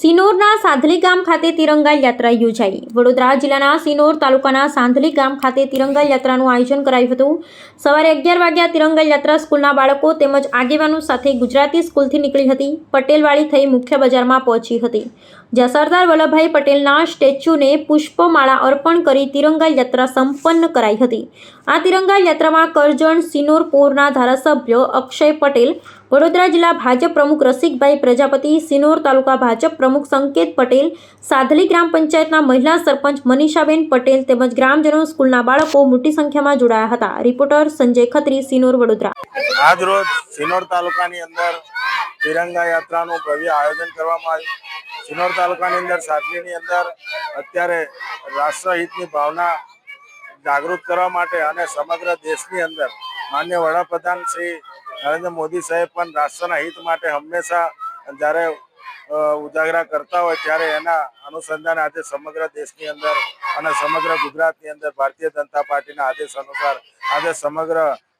સિનોરના સાંધલી ગામ ખાતે તિરંગા યાત્રા યોજાઈ. વડોદરા જિલ્લાના સિનોર તાલુકાના સાંધલી ગામ ખાતે તિરંગા યાત્રાનું આયોજન કરાયું હતું. સવારે અગિયાર વાગ્યા તિરંગા યાત્રા સ્કૂલના બાળકો તેમજ આગેવાનો સાથે ગુજરાતી સ્કૂલથી નીકળી હતી. પટેલવાડી થઈ મુખ્ય બજારમાં પહોંચી હતી. જ્યાં સરદાર વલ્લભભાઈ પટેલના સ્ટેચ્યુને પુષ્પમાળા અર્પણ કરી તિરંગા યાત્રા સંપન્ન કરાઈ હતી. આ તિરંગા યાત્રામાં કરજણ, સિનોર, પોરના ધારાસભ્ય અક્ષય પટેલ, વડોદરા જિલ્લા ભાજપ પ્રમુખ રસિકભાઈ પ્રજાપતિ, સિનોર તાલુકા ભાજપ પ્રમુખ સંકેત પટેલ, સાધલી ગ્રામ પંચાયતના મહિલા સરપંચ મનીષાબેન પટેલ તેમજ ગ્રામજનો સ્કૂલના બાળકો મોટી સંખ્યામાં જોડાયા હતા. રિપોર્ટર સંજય ખત્રી, સિનોર વડોદરા. આજ સિનોર તાલુકાની અંદર તિરંગા યાત્રાનું ભવ્ય આયોજન કરવામાં આવ્યું. સિનોર તાલુકાની અંદર સાધલીની અંદર અત્યારે રાષ્ટ્રહિતની ભાવના જાગૃત કરવા માટે અને સમગ્ર દેશની અંદર માન્ય વડાપ્રધાન શ્રી નરેન્દ્ર મોદી સાહેબ પણ રાષ્ટ્રના હિત માટે હંમેશા જ્યારે ઉજાગરા કરતા હોય ત્યારે એના અનુસંધાને આજે સમગ્ર દેશની અંદર અને સમગ્ર ગુજરાતની અંદર ભારતીય જનતા પાર્ટીના આદેશ અનુસાર આજે સમગ્ર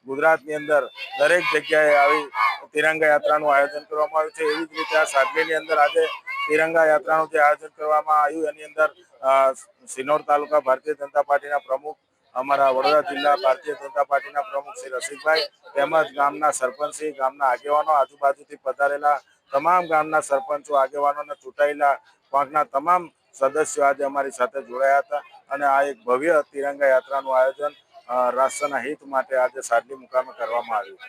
ગુજરાતની અંદર દરેક જગ્યાએ આવી તિરંગા યાત્રાનું આયોજન કરવામાં આવ્યું છે. એવી જ રીતે આ સાદગીની અંદર આજે તિરંગા યાત્રાનું જે આયોજન કરવામાં આવ્યું, એની અંદર સિનોર તાલુકા ભારતીય જનતા પાર્ટીના પ્રમુખ, અમારા વડોદરા જિલ્લા ભારતીય જનતા પાર્ટીના પ્રમુખ શ્રી રસિકભાઈ, તેમજ ગામના સરપંચશ્રી ગામના આગેવાનો આજુબાજુથી પધારેલા તમામ ગામના સરપંચો આગેવાનો અને ચૂંટાયેલા પાંખના તમામ સદસ્યો આજે અમારી સાથે જોડાયા હતા અને આ એક ભવ્ય તિરંગા યાત્રાનું આયોજન રાષ્ટ્રના હિત માટે આજે સાડલી મુકામે કરવામાં આવ્યું